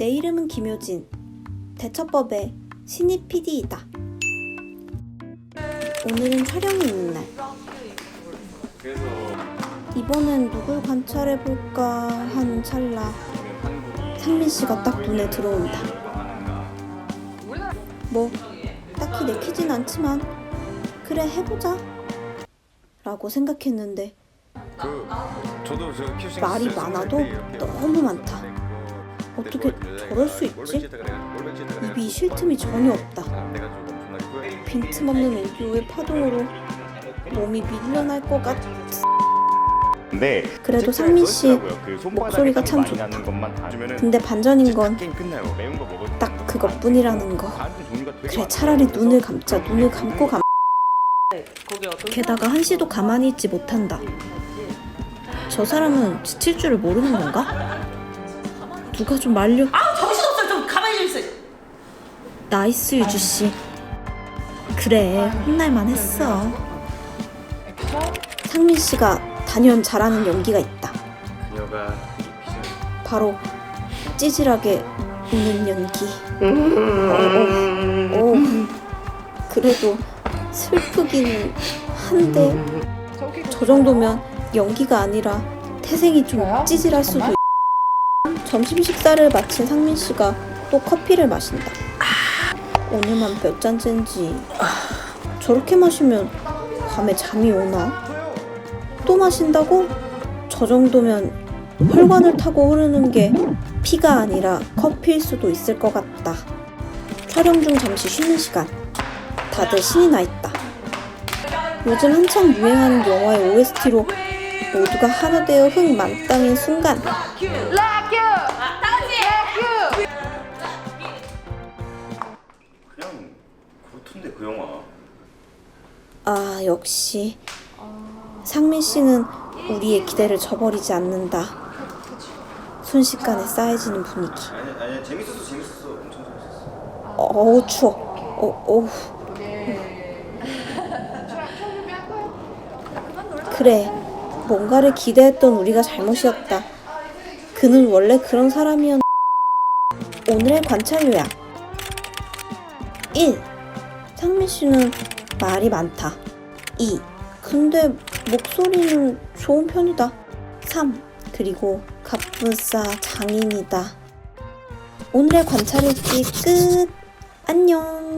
내 이름은 김효진. 대처법의 신입 PD이다. 오늘은 촬영이 있는 날. 그래서 이번엔 누굴 관찰해볼까 하는 찰나 상민 씨가 딱 눈에 들어온다. 뭐 딱히 내키진 않지만 그래 해보자 라고 생각했는데 그 말이 많아도 너무 많다. 어떻게 저럴 수 있지? 입이 쉴 틈이 전혀 없다. 빈틈없는 오디오의 파동으로 몸이 밀려날 것 같. 네. 그래도 상민 씨 목소리가 참 좋다. 근데 반전인 건 딱 그것뿐이라는 거. 그래 차라리 눈을 감자. 눈을 감고 감. 게다가 한시도 가만히 있지 못한다. 저 사람은 지칠 줄을 모르는 건가? 누가 좀 말려. 아 정신없어 좀 가만히 좀 있어 나이스 유주 씨. 그래 혼날만 했어. 상민 씨가 단연 잘하는 연기가 있다. 그녀가 바로 찌질하게 웃는 연기. 어, 어, 어. 그래도 슬프기는 한데 저 정도면 연기가 아니라 태생이 좀 찌질할 수도 있... 점심 식사를 마친 상민 씨가 또 커피를 마신다. 오늘만 몇 잔째인지 저렇게 마시면 밤에 잠이 오나? 또 마신다고? 저 정도면 혈관을 타고 흐르는 게 피가 아니라 커피일 수도 있을 것 같다. 촬영 중 잠시 쉬는 시간. 다들 신이 나 있다. 요즘 한창 유행하는 영화의 OST로 모두가 하나 되어 흥 만땅인 순간 그렇던데 그 영화. 아 역시 상민 씨는 우리의 기대를 저버리지 않는다. 순식간에 쌓여지는 분위기. 아니 아니 재밌었어 재밌었어 엄청 재밌었어. 어우 추워. 어, 어우. 그래, 뭔가를 기대했던 우리가 잘못이었다. 그는 원래 그런 사람이었. 오늘의 관찰 요약. 1. 상민 씨는 말이 많다. 2. 근데 목소리는 좋은 편이다. 3. 그리고 갑분싸 장인이다. 오늘의 관찰일지 끝. 안녕.